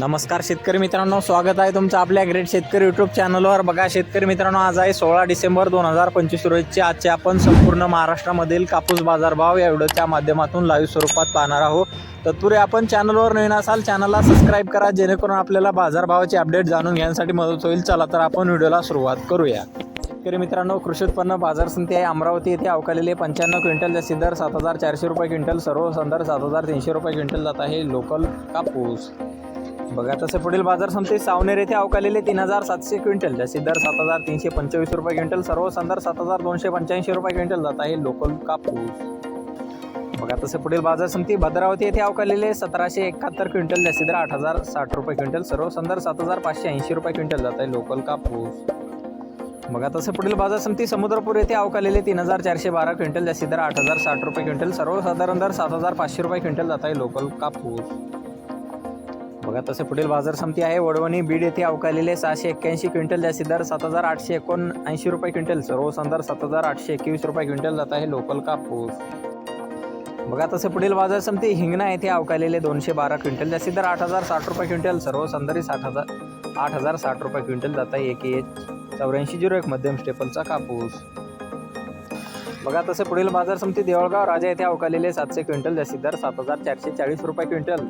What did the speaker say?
नमस्कार शेतकरी मित्रांनो स्वागत आहे तुमचं आपल्या ग्रेट शेतकरी यूट्यूब चॅनलवर बघा शेतकरी मित्रांनो आज आहे सोळा डिसेंबर दोन हजार पंचवीस रोजचे आजचे आपण संपूर्ण महाराष्ट्रामधील कापूस बाजारभाव या व्हिडिओच्या माध्यमातून लाईव्ह स्वरूपात पाहणार आहोत. तत्पूर्वी आपण चॅनलवर नवीन असाल चॅनलला सबस्क्राईब करा जेणेकरून आपल्याला बाजारभावाचे अपडेट जाणून घेण्यासाठी मदत होईल. चला तर आपण व्हिडिओला सुरुवात करूया. शेतकरी मित्रांनो कृषी उत्पन्न बाजार समिती आहे अमरावती येथे अवकालेले पंच्याण्णव क्विंटल जास्तीत दर सात हजार चारशे रुपये क्विंटल सर्व संदर सात हजार तीनशे रुपये क्विंटल जात आहे लोकल कापूस. बघा तसे पुढील बाजार समिती सावनेर येथे अवकालेले तीन हजार सातशे क्विंटल. जास्तीत दर सात हजार तीनशे पंचवीस रुपये क्विंटल. सर्व संदर सात हजार दोनशे पंच्याऐंशी रुपये क्विंटल. जात आहे लोकल कापूस. बघा तसे पुढील बाजार समिती भद्रावती येथे अवकालेले सतराशे एकाहत्तर क्विंटल. जास्तीत दर आठ हजार साठ रुपये क्विंटल. सर्व संदर सात हजार पाचशे ऐंशी रुपये क्विंटल. जात आहे लोकल कापूस. बघा तसे पुढील बाजार समिती समुद्रपूर येथे अवकालेले तीन हजार चारशे बारा क्विंटल. जास्ती दर आठ हजार साठ रुपये क्विंटल. सर्वसाधारण दर सात हजार पाचशे रुपये क्विंटल. जात आहे लोकल कापूस. बघा तसे पुढील बाजार समिती आहे. वडवणी बीड येथे अवकालेले सहाशे एक्क्याऐंशी क्विंटल जास्ती दर सात हजार आठशे एकोणऐंशी रुपये क्विंटल. सर्वसाधारण सात हजार आठशे एकवीस रुपये क्विंटल जात आहे लोकल कापूस. बघा तसे पुढील बाजार समिती हिंगणा येथे अवकालेले दोनशे बारा क्विंटल जास्तीत दर आठ हजार साठ रुपये क्विंटल. सर्व संदरी साठ हजार आठ हजार साठ रुपये क्विंटल जात आहे. एक एच चौऱ्याऐंशी झिरो एक मध्यम स्टेपलचा कापूस. बघा तसे पुढील बाजार समिती देवळगाव राजा येथे अवकालेले सातशे क्विंटल जास्ती दर सात हजार चारशे चाळीस रुपये क्विंटल.